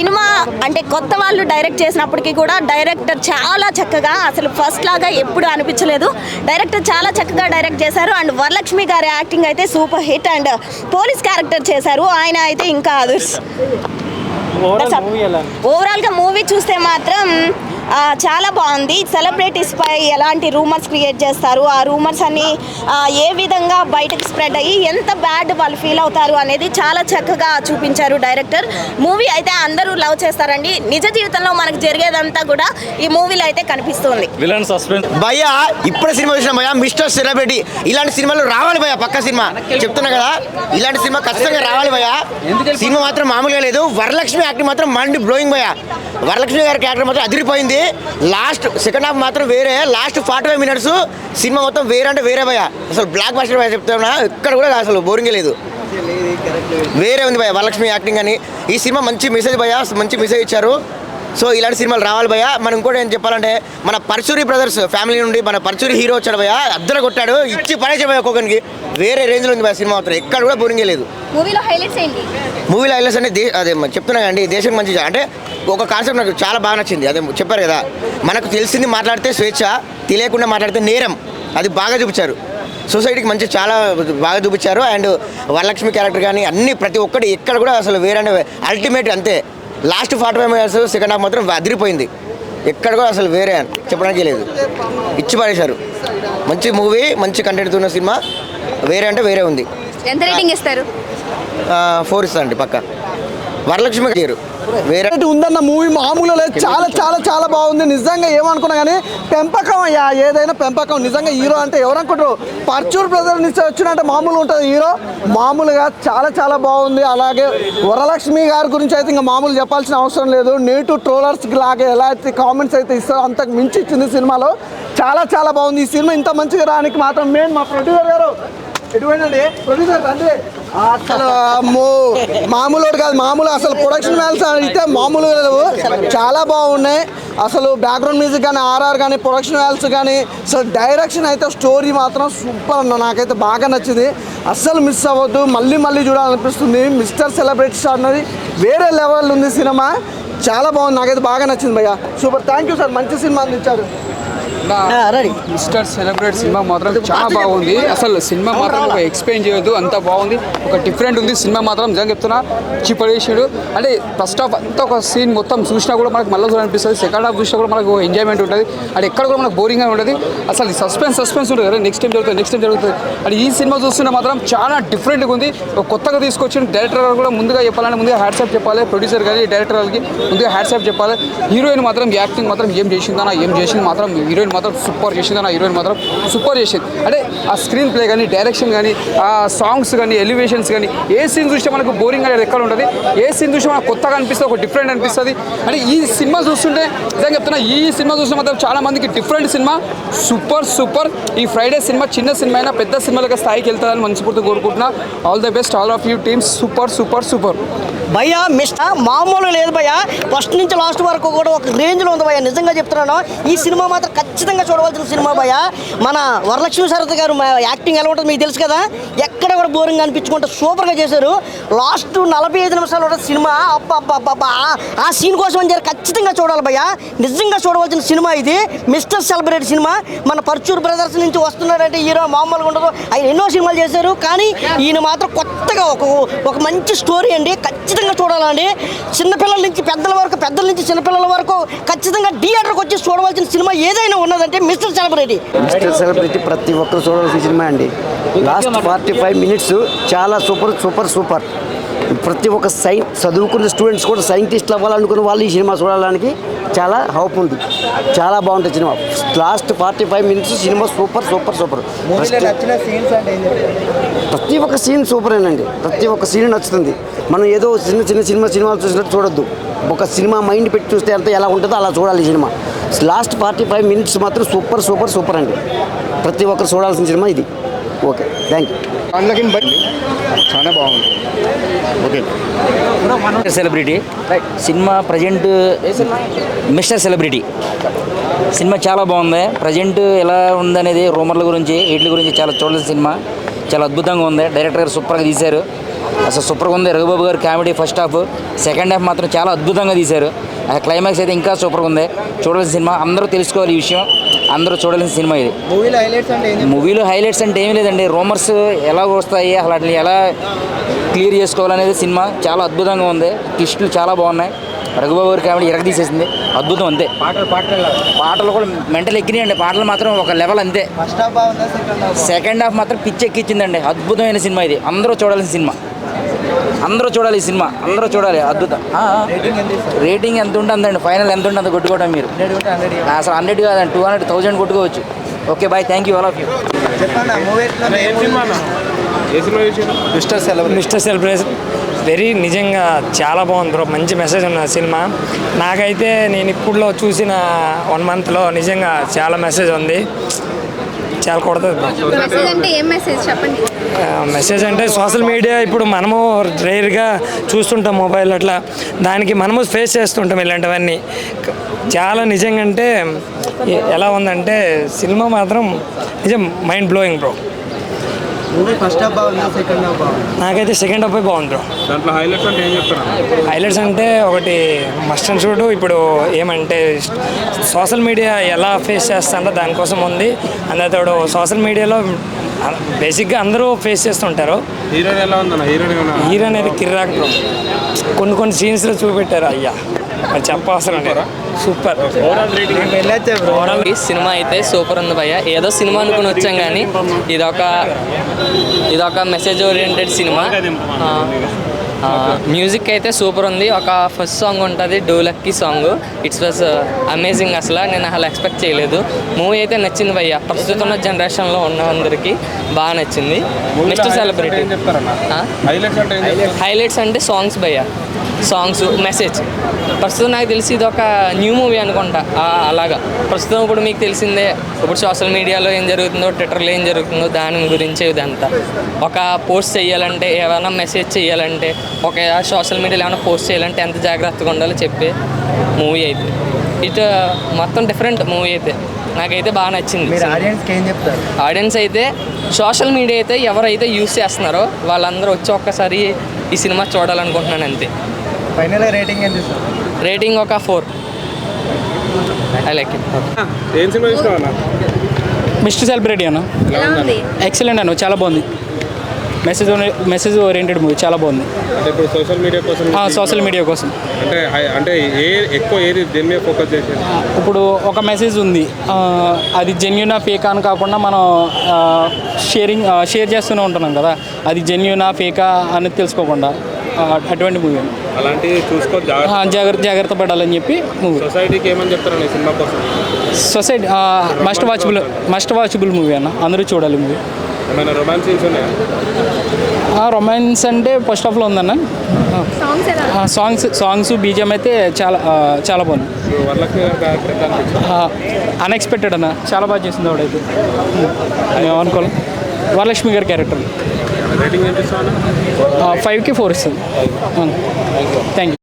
Cinema అంటే కొత్త వాళ్ళు డైరెక్ట్ చేసినప్పటికీ కూడా డైరెక్టర్ చాలా చక్కగా అసలు ఫస్ట్ లాగా ఎప్పుడు అనిపించలేదు. డైరెక్టర్ చాలా చక్కగా డైరెక్ట్ చేశారు. అండ్ వరలక్ష్మి గారి యాక్టింగ్ అయితే super hit and police character చేశారు. ఆయన అయితే ఇంకా అదర్స్. ఓవరాల్గా మూవీ చూస్తే మాత్రం చాలా బాగుంది. సెలబ్రిటీస్ పై ఎలాంటి రూమర్స్ క్రియేట్ చేస్తారు? ఆ రూమర్స్ అన్ని ఏ విధంగా బయటకు స్ప్రెడ్ అయ్యి ఎంత బ్యాడ్ వాళ్ళు ఫీల్ అవుతారు అనేది చాలా చక్కగా చూపించారు డైరెక్టర్ మూవీ అయితే అందరూ లవ్ చేస్తారండి. నిజ జీవితంలో మనకు జరిగేదంతా కూడా ఈ మూవీలో అయితే కనిపిస్తుంది. విలన్ సస్పెన్స్ భయ్యా ఇప్పుడే సినిమా చూసిన భయ్యా మిస్టర్ సెలబ్రిటీ ఇలాంటి సినిమాలు రావాలి భయ్యా పక్క సినిమా. చెప్తున్నా కదా ఇలాంటి సినిమా ఖచ్చితంగా రావాలి భయ్యా. సినిమా మాత్రం మామూలుగా లేదు. వరలక్ష్మి యాక్టింగ్ మాత్రం మైండ్ బ్లోయింగ్ భయ్యా. వరలక్ష్మి గారి క్యారెక్టర్ మాత్రం అదిరిపోయింది. లాస్ట్ సెకండ్ హాఫ్ మాత్రం వేరే last forty five minutes cinema మొత్తం వేరే అంటే వేరే భయ్యా అసలు బ్లాక్ బాస్టర్ భయ చెప్తున్నా ఇక్కడ కూడా అసలు బోరింగే లేదు. వేరే ఉంది భయ వరలక్ష్మి యాక్టింగ్ అని. ఈ సినిమా మంచి మెసేజ్ భయ మంచి మెసేజ్ ఇచ్చారు. సో ఇలాంటి సినిమాలు రావాలి భయ్య. మనం ఇంకోటి ఏం చెప్పాలంటే మన పర్చూరి బ్రదర్స్ ఫ్యామిలీ నుండి మన పర్చూరి హీరో వచ్చాడు భయ్య. అద్దరు కొట్టాడు. ఇచ్చి పడేసే భయ్య ఒక్కొక్కరికి వేరే రేంజ్లో ఉంది భయ్య సినిమా మాత్రం. ఎక్కడ కూడా బోరింగే లేదు. మూవీలో హైలైట్స్ ఏంటి? మూవీలో హైలైట్స్ అంటే అదే చెప్తున్నా అండి దేశం మంచి అంటే ఒక కాన్సెప్ట్ నాకు చాలా బాగా నచ్చింది. అదే చెప్పారు కదా. మనకు తెలిసింది మాట్లాడితే స్వేచ్ఛ తెలియకుండా మాట్లాడితే నేరం. అది బాగా చూపించారు. సొసైటీకి మంచి చాలా బాగా చూపించారు. అండ్ వరలక్ష్మి క్యారెక్టర్ కానీ అన్ని ప్రతి ఒక్కటి ఎక్కడ కూడా అసలు వేరే అల్టిమేట్ అంతే. Last forty five minutes second half మాత్రం అదిరిపోయింది. ఎక్కడ కూడా అసలు వేరే అని చెప్పడానికి లేదు. ఇచ్చి పడేశారు మంచి మూవీ మంచి కంటెంట్ ఉన్న సినిమా. వేరే అంటే వేరే ఉంది. ఎంత రేటింగ్ ఇస్తారు? ఫోర్ ఇస్తానండి పక్క. వరలక్ష్మి గారు. వేరే ఉందన్న మూవీ మామూలు లేదు. చాలా చాలా చాలా బాగుంది. నిజంగా ఏమనుకున్నా కానీ పెంపకం అయ్యా ఏదైనా పెంపకం. నిజంగా హీరో అంటే ఎవరనుకుంటారు? పర్చూర్ బ్రదర్ నుంచి వచ్చినట్టే మామూలు ఉంటుంది హీరో. మామూలుగా చాలా చాలా బాగుంది. అలాగే వరలక్ష్మి గారి గురించి అయితే ఇంకా మామూలు చెప్పాల్సిన అవసరం లేదు. నేటు ట్రోలర్స్ లాగా ఎలా అయితే కామెంట్స్ అయితే ఇస్తారో అంతకు మించి ఇచ్చింది సినిమాలో చాలా చాలా బాగుంది. ఈ సినిమా ఇంత మంచిగా రానికి మాత్రం మెయిన్ మా ప్రొడ్యూసర్ గారు. ఎటువండి ప్రొడ్యూసర్ రండి. అసలు అమ్మో. మామూలు కాదు మామూలు అసలు ప్రొడక్షన్ వాల్స్ అయితే మామూలుగా లేవు. చాలా బాగున్నాయి. అసలు బ్యాక్గ్రౌండ్ మ్యూజిక్ కానీ ఆర్ఆర్ కానీ ప్రొడక్షన్ వాల్స్ కానీ సో డైరెక్షన్ అయితే స్టోరీ మాత్రం సూపర్ అన్న నాకైతే బాగా నచ్చింది. అస్సలు మిస్ అవ్వద్దు. మళ్ళీ మళ్ళీ చూడాలనిపిస్తుంది. మిస్టర్ సెలబ్రిటీస్ అన్నది వేరే లెవెల్ ఉంది సినిమా. చాలా బాగుంది. నాకైతే బాగా నచ్చింది భయ్య. సూపర్ థ్యాంక్ యూ సార్ మంచి సినిమా అందించారు మిస్టర్ సెలబ్రేట్ సినిమా మాత్రం చాలా బాగుంది. అసలు సినిమా మాత్రం ఒక ఎక్స్ప్లెయిన్ చేయొద్దు అంత బాగుంది. ఒక డిఫరెంట్ ఉంది సినిమా మాత్రం నిజంగా చెప్తున్నా. చిపడేసాడు అంటే ఫస్ట్ హాఫ్ అంతా ఒక సీన్ మొత్తం చూసినా కూడా మనకు మళ్ళీ చూడాలనిపిస్తుంది సెకండ్ హాఫ్ చూసినా కూడా మనకు ఎంజాయ్మెంట్ ఉంటుంది. అంటే ఎక్కడ కూడా మనకు బోరింగ్గా ఉంటుంది. అసలు సస్పెన్స్ సస్పెన్స్ ఉంటుంది కదా నెక్స్ట్ టైం జరుగుతుంది నెక్స్ట్ టైం జరుగుతుంది. అంటే ఈ సినిమా చూస్తుంటే మాత్రం చాలా డిఫరెంట్గా ఉంది. ఒక కొత్తగా తీసుకొచ్చిన డైరెక్టర్ గారు కూడా ముందుగా చెప్పాలంటే ముందుగా హ్యాట్సాప్ చెప్పాలి. ప్రొడ్యూసర్ కానీ డైరెక్టర్ గారికి ముందుగా హ్యాట్సాప్ చెప్పాలి. హీరోయిన్ మాత్రం యాక్టింగ్ మాత్రం ఏం చేసిందన్నా ఏం చేసింది మాత్రం హీరోయిన్ మాత్రం సూపర్ చేసింది ఆ హీరోయిన్ మాత్రం సూపర్ చేసింది. అంటే ఆ స్క్రీన్ ప్లే కానీ డైరెక్షన్ కానీ ఆ సాంగ్స్ కానీ ఎలివేషన్స్ కానీ ఏ సీన్ చూస్తే మనకు బోరింగ్ అనేది ఎక్కడ ఉంటుంది? ఏ సీన్ చూస్తే మనకు కొత్తగా అనిపిస్తుంది ఒక డిఫరెంట్ అనిపిస్తుంది. అంటే ఈ సినిమా చూస్తుంటే నిజంగా చెప్తున్నా ఈ సినిమా చూస్తే మాత్రం చాలా మందికి డిఫరెంట్ సినిమా సూపర్ సూపర్. ఈ ఫ్రైడే సినిమా చిన్న సినిమా అయినా పెద్ద సినిమాలకు స్థాయికి వెళ్తారని మనస్ఫూర్తి కోరుకుంటున్నా. All the best all of you teams super super super. భయ్యా మిస్టర్ మామూలు లేదు భయ్యా. ఫస్ట్ నుంచి లాస్ట్ వరకు కూడా ఒక రేంజ్లో ఉంది భయ్యా. నిజంగా చెప్తున్నాను ఈ సినిమా మాత్రం ఖచ్చితంగా చూడవలసిన సినిమా భయ్యా. మన వరలక్ష్మి సరత్ గారు యాక్టింగ్ ఎలా ఉంటుంది మీకు తెలుసు కదా? ఎక్కడ కూడా బోరింగ్ అనిపించుకుంటే సూపర్గా చేశారు. లాస్ట్ నలభై ఐదు నిమిషాలు కూడా సినిమా అబ్బా ఆ సీన్ కోసం అని ఖచ్చితంగా చూడాలి భయ్యా. నిజంగా చూడవలసిన సినిమా ఇది. Mister celebrate cinema. మన పర్చూర్ బ్రదర్స్ నుంచి వస్తున్నాడంటే హీరో మామూలుగా ఉండదు. ఆయన ఎన్నో సినిమాలు చేశారు. కానీ ఈయన మాత్రం కొత్తగా ఒక ఒక మంచి స్టోరీ అండి. ఖచ్చితంగా చూడాలండి. చిన్నపిల్లల నుంచి పెద్దల వరకు పెద్దల నుంచి చిన్నపిల్లల వరకు ఖచ్చితంగా థియేటర్కి వచ్చి చూడవలసిన సినిమా ఏదైనా ఉన్నదంటే మిస్టర్ సెలబ్రిటీ మిస్టర్ సెలబ్రిటీ ప్రతి ఒక్కరు చూడాల్సిన సినిమా అండి. లాస్ట్ ఫార్టీ ఫైవ్ మినిట్స్ చాలా సూపర్ సూపర్ సూపర్. ప్రతి ఒక్క సై చదువుకున్న స్టూడెంట్స్ కూడా సైంటిస్ట్లు అవ్వాలనుకున్న వాళ్ళు ఈ సినిమా చూడడానికి చాలా హోప్ ఉంది. చాలా బాగుంటుంది cinema. Last forty five minutes cinema super super super. ప్రతి ఒక్క సీన్ సూపరేనండి. ప్రతి ఒక్క సీన్ నచ్చుతుంది. మనం ఏదో చిన్న చిన్న సినిమా సినిమాలు చూసినట్టు చూడొద్దు. ఒక సినిమా మైండ్ పెట్టి చూస్తే అంత ఎలా ఉంటుందో అలా చూడాలి ఈ cinema. Last forty five minutes మాత్రం సూపర్ సూపర్ సూపర్ అండి. ప్రతి ఒక్కరు చూడాల్సిన సినిమా ఇది. Okay thank you. అందులోకి బట్టి చాలా బాగుంది. Okay. Celebrity cinema present mister celebrity. Cinema చాలా బాగుంది. ప్రజెంట్ ఎలా ఉందనేది రూమర్ల గురించి వీటి గురించి చాలా చూడాల్సిన సినిమా. చాలా అద్భుతంగా ఉంది. డైరెక్టర్ గారు సూపర్గా తీశారు. అసలు సూపర్గా ఉంది. రఘుబాబు గారు comedy first half second half మాత్రం చాలా అద్భుతంగా తీశారు. క్లైమాక్స్ అయితే ఇంకా సూపర్గా ఉంది. చూడాల్సిన సినిమా అందరూ తెలుసుకోవాలి ఈ విషయం. అందరూ చూడాల్సిన సినిమా ఇది. మూవీలో హైలైట్స్ అంటే ఏం మూవీలో హైలైట్స్ అంటే ఏమీ లేదండి. రూమర్స్ ఎలా వస్తాయి అసలు వాటిని ఎలా క్లియర్ చేసుకోవాలనేది సినిమా. చాలా అద్భుతంగా ఉంది. ట్విస్టులు చాలా బాగున్నాయి. రఘుబాబు గారి కామెడీ ఎరగ తీసేసింది. అద్భుతం అంతే. పాటలు పాటలు పాటలు కూడా మెంటల్ ఎక్కినాయండి. పాటలు మాత్రం ఒక లెవెల్ అంతే. ఫస్ట్ సెకండ్ హాఫ్ మాత్రం పిచ్చి ఎక్కించిందండి అద్భుతమైన సినిమా ఇది. అందరూ చూడాల్సిన సినిమా. అందరూ చూడాలి ఈ సినిమా. అందరూ చూడాలి. అద్భుతం. రేటింగ్ ఎంత ఇస్తారు? రేటింగ్ ఎంత ఉంటుందండి ఫైనల్ ఎంత ఉంటుంది కొట్టుకోవడం మీరు. అసలు హండ్రెడ్ కాదండి. Two hundred thousand కొట్టుకోవచ్చు. Okay bye thank you all of you చెప్పండి మూవీ ఎట్లా ఏం cinema mister celebration mister celebration very నిజంగా చాలా బాగుంది బ్రో. మంచి మెసేజ్ ఉన్న సినిమా. నాకైతే నేను ఇప్పుడులో చూసిన వన్ మంత్లో నిజంగా చాలా మెసేజ్ ఉంది. చాలా కొడుతుంది బ్రో. మెసేజ్ అంటే సోషల్ మీడియా ఇప్పుడు మనము రేర్గా చూస్తుంటాం మొబైల్ అట్లా. దానికి మనము ఫేస్ చేస్తుంటాం ఇలాంటివన్నీ. చాలా నిజంగా అంటే ఎలా ఉందంటే సినిమా మాత్రం నిజం mind blowing bro first half బాగుందా సెకండ్ హాఫ్ బాగుందా? నాకైతే సెకండ్ హాఫ్ బాగుంది బ్రో దాంట్లో హైలైట్స్ అంటే ఏం చెప్తారా? హైలైట్స్ అంటే ఒకటి మస్ట్ అండ్ షూట్ ఇప్పుడు ఏమంటే సోషల్ మీడియా ఎలా ఫేస్ చేస్తారో దానికోసం ఉంది. అందులో సోషల్ మీడియాలో బేసిక్గా అందరూ ఫేస్ చేస్తుంటారు. హీరోయిన్ ఎలా ఉందన్న? హీరోయిన్ హీరో అనేది కిర్రాక్ బ్రో కొన్ని కొన్ని సీన్స్లో చూపెట్టారు అయ్యా. మరి చెప్పవసరం లేదు. సూపర్. వెళ్ళొచ్చా ఈ సినిమా అయితే సూపర్ ఉంది భయ్య. ఏదో సినిమా అనుకుని వచ్చాం కానీ ఇదొక ఇదొక మెసేజ్ ఓరియంటెడ్ సినిమా మ్యూజిక్ అయితే సూపర్ ఉంది. ఒక ఫస్ట్ సాంగ్ ఉంటుంది డోలక్కి సాంగ్ ఇట్స్ వాజ్ అమేజింగ్ అసలు. నేను అసలు ఎక్స్పెక్ట్ చేయలేదు. మూవీ అయితే నచ్చింది భయ్య. ప్రస్తుతం ఉన్న జనరేషన్లో ఉన్న అందరికీ బాగా నచ్చింది. నెక్స్ట్ సెలబ్రిటీ హైలైట్స్ అంటే సాంగ్స్ భయ్య. సాంగ్స్ మెసేజ్ ప్రస్తుతం నాకు తెలిసి ఇది ఒక న్యూ మూవీ అనుకుంటా. అలాగా. ప్రస్తుతం ఇప్పుడు మీకు తెలిసిందే. ఇప్పుడు సోషల్ మీడియాలో ఏం జరుగుతుందో ట్విట్టర్లో ఏం జరుగుతుందో దాని గురించి ఇదంతా. ఒక పోస్ట్ చేయాలంటే ఏమైనా మెసేజ్ చేయాలంటే ఒక సోషల్ మీడియాలో ఏమైనా పోస్ట్ చేయాలంటే ఎంత జాగ్రత్తగా ఉండాలో చెప్పే మూవీ అయితే. ఇటు మొత్తం డిఫరెంట్ మూవీ అయితే. నాకైతే బాగా నచ్చింది. మీరు ఆడియన్స్కి ఏం చెప్తారు? ఆడియన్స్ అయితే సోషల్ మీడియా అయితే ఎవరైతే యూస్ చేస్తున్నారో వాళ్ళందరూ వచ్చి ఒక్కసారి ఈ సినిమా చూడాలనుకుంటున్నాను అంతే. ఫైనల్ రేటింగ్ ఎంత రేటింగ్ ఒక ఫోర్. I like it. ఏం సినిమా చూసినావు అన్న? మిస్టర్ సెలబ్రిటీ అన్న. ఎలా ఉంది ఎక్సలెంట్ అన్న చాలా బాగుంది. మెసేజ్ మెసేజ్ ఓరియంటెడ్ మూవీ చాలా బాగుంది. అంటే ఇప్పుడు సోషల్ మీడియా కోసం సోషల్ మీడియా కోసం. అంటే అంటే ఏ ఎక్కువ ఏది దేని మీద ఫోకస్ చేసేది? ఇప్పుడు ఒక మెసేజ్ ఉంది. అది జెన్యునా ఫేకా అని కాకుండా మనం షేరింగ్ షేర్ చేస్తూనే ఉంటున్నాం కదా. అది జెన్యునా ఫేకా అని తెలుసుకోకుండా అటువంటి మూవీ అలాంటివి చూసుకో జాగ్రత్త జాగ్రత్త పడాలని చెప్పి మూవీ సొసైటీకి ఏమని చెప్తారన్న ఈ సినిమా కోసం? Society must watchable must watchable movie అన్న. అందరూ చూడాలి మూవీ ఏమైనా రొమాన్స్ సీన్స్ ఉన్నాయా రొమాన్స్ అంటే ఫస్ట్ హాఫ్లో ఉందన్న. సాంగ్స్ సాంగ్స్ సాంగ్స్ బీజిఎం అయితే చాలా చాలా బాగుంది. అన్ఎక్స్పెక్టెడ్ అన్న. చాలా బాగా చేసింది ఆవిడైతే నేను అనుకోవాలి వరలక్ష్మి గారి క్యారెక్టర్ ఫైవ్కి ఫోర్ ఇస్తుంది. Thank you